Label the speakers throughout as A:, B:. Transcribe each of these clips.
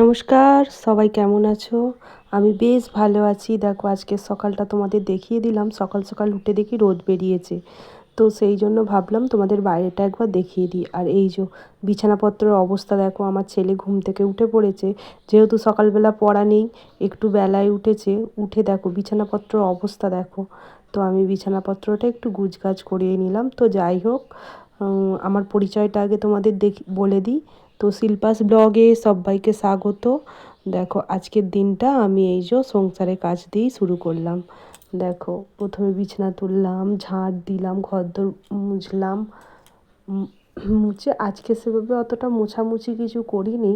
A: নমস্কার, সবাই কেমন আছো? আমি বেশ ভালো আছি। দেখো, আজকে সকালটা তোমাদের দেখিয়ে দিলাম। সকাল সকাল উঠে দেখি রোদ বেরিয়েছে। তো সেই জন্য ভাবলাম তোমাদের বাইরেটা একবার দেখিয়ে দিই। আর এই যে বিছানাপত্রের অবস্থা, দেখো, আমার ছেলে ঘুম থেকে উঠে পড়েছে। যেহেতু সকালবেলা পড়া নেই, একটু বেলায় উঠেছে। উঠে দেখো, বিছানাপত্রের অবস্থা, দেখো। তো আমি বিছানাপত্রটা একটু গুজগাছ করিয়ে নিলাম। তো যাই হোক আমার পরিচয়টা আগে তোমাদের দেখি, বলে দিই। তো শিল্পাস ব্লগে সবাইকে স্বাগত। দেখো, আজকের দিনটা আমি এই যে সংসারে কাজ দিয়েই শুরু করলাম। দেখো, প্রথমে বিছানা তুললাম, ঝাঁট দিলাম, ঘরদোর মুছলাম। মুছে আজকে সেভাবে অতটা মোছামুছি কিছু করিনি।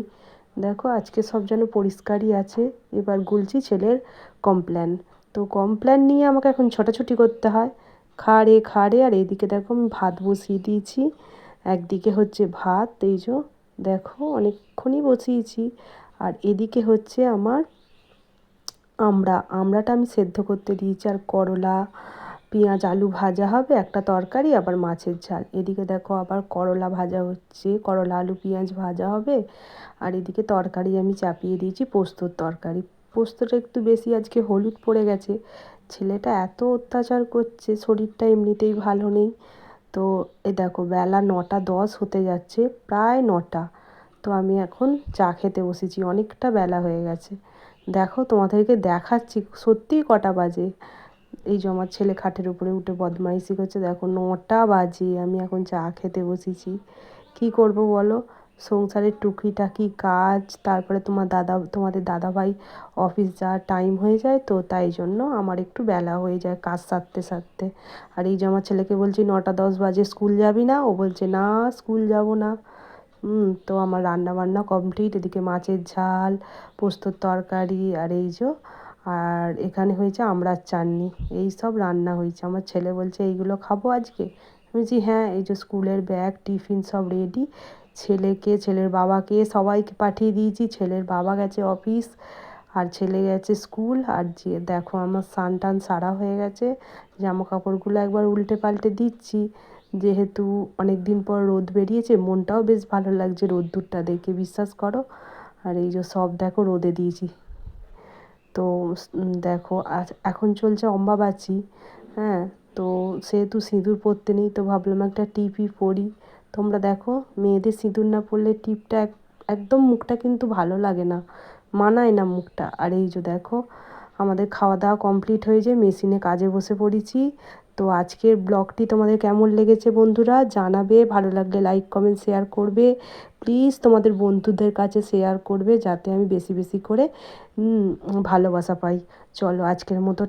A: দেখো, আজকে সব যেন পরিষ্কারই আছে। এবার গুলছি ছেলের কমপ্ল্যান। তো কমপ্ল্যান নিয়ে আমাকে এখন ছোটাছুটি করতে হয়। খাড়ে খাড়ে, আর এদিকে দেখো আমি ভাত বসিয়ে দিয়েছি। একদিকে হচ্ছে ভাত, এই যে দেখো, অনেকক্ষণই বসিয়েছি। আর এদিকে হচ্ছে আমার আমড়া। আমড়াটা আমি সেদ্ধ করতে দিয়েছি। আর করলা, পেঁয়াজ, আলু ভাজা হবে, একটা তরকারি, আবার মাছের ঝাল। এদিকে দেখো আবার করলা ভাজা হচ্ছে, করলা, আলু, পেঁয়াজ ভাজা হবে। আর এদিকে তরকারি আমি চাপিয়ে দিয়েছি, পোস্তর তরকারি। পোস্তটা একটু বেশি, আজকে হলুদ পড়ে গেছে। ছেলেটা এত অত্যাচার করছে, শরীরটা এমনিতেই ভালো নেই। তো এ দেখো বেলা নটা দশ হতে যাচ্ছে, প্রায় নটা। তো আমি এখন চা খেতে বসেছি, অনেকটা বেলা হয়ে গেছে। দেখো তোমাদেরকে দেখাচ্ছি, সত্যিই কটা বাজে। এই যে আমার ছেলে খাটের উপরে উঠে বদমাইশি করছে, দেখো নটা বাজে, আমি এখন চা খেতে বসেছি। কি করব বলো? সংসারের টুকিটাকি কাজ, তারপরে তোমার দাদা, তোমাদের দাদাভাই অফিস যাওয়ার টাইম হয়ে যায় তো তাই জন্য আমার একটু বেলা হয়ে যায় কাজ সারতে সারতে। আর এই যে আমার ছেলেকে বলছি, নটা দশ বাজে স্কুল যাবি না? ও বলছে, না স্কুল যাব না। তো আমার রান্না বান্না কমপ্লিট এদিকে মাছের ঝাল, পোস্তর তরকারি আর এই যে, আর এখানে হয়েছে আমড়ার চাটনি। এই সব রান্না হয়েছে। আমার ছেলে বলছে, এইগুলো খাব আজকে? আমি বলছি হ্যাঁ এই যে স্কুলের ব্যাগ টিফিন সব রেডি ছেলেকে, ছেলের বাবাকে সবাইকে পাঠিয়ে দিয়েছি। ছেলের বাবা গেছে অফিস, আর ছেলে গেছে স্কুল, আর যে দেখো আমার স্নান টান সারা হয়ে গেছে। জামা কাপড়গুলো একবার উল্টে পাল্টে দিচ্ছি। যেহেতু অনেক দিন পর রোদ বেরিয়েছে, মনটাও বেশ ভালো লাগছে রোদ্দুরটা দেখে, বিশ্বাস করো। আর এই যে সব দেখো রোদে দিয়েছি। তো দেখো এখন চলছে অম্বাবাচি হ্যাঁ? তো সেহেতু সিঁদুর পরতে নেই, তো ভাবলাম একটা টিপি পরি। তোমরা দেখো, মেয়েদের সিঁদুর না পরলে টিপটা একদম মুখটা কিন্তু ভালো লাগে না। মানায় না মুখটা। আর এই যে দেখো, আমাদের খাওয়া দাওয়া কমপ্লিট হয়ে যায় মেশিনে কাজে বসে পড়েছি। তো আজকের ব্লগটি তোমাদের কেমন লেগেছে বন্ধুরা, জানাবে। ভালো লাগলে লাইক কমেন্ট শেয়ার করবে। প্লিজ তোমাদের বন্ধুদের কাছে শেয়ার করবে, যাতে আমি বেশি বেশি করে ভালোবাসা পাই। চলো আজকের মতো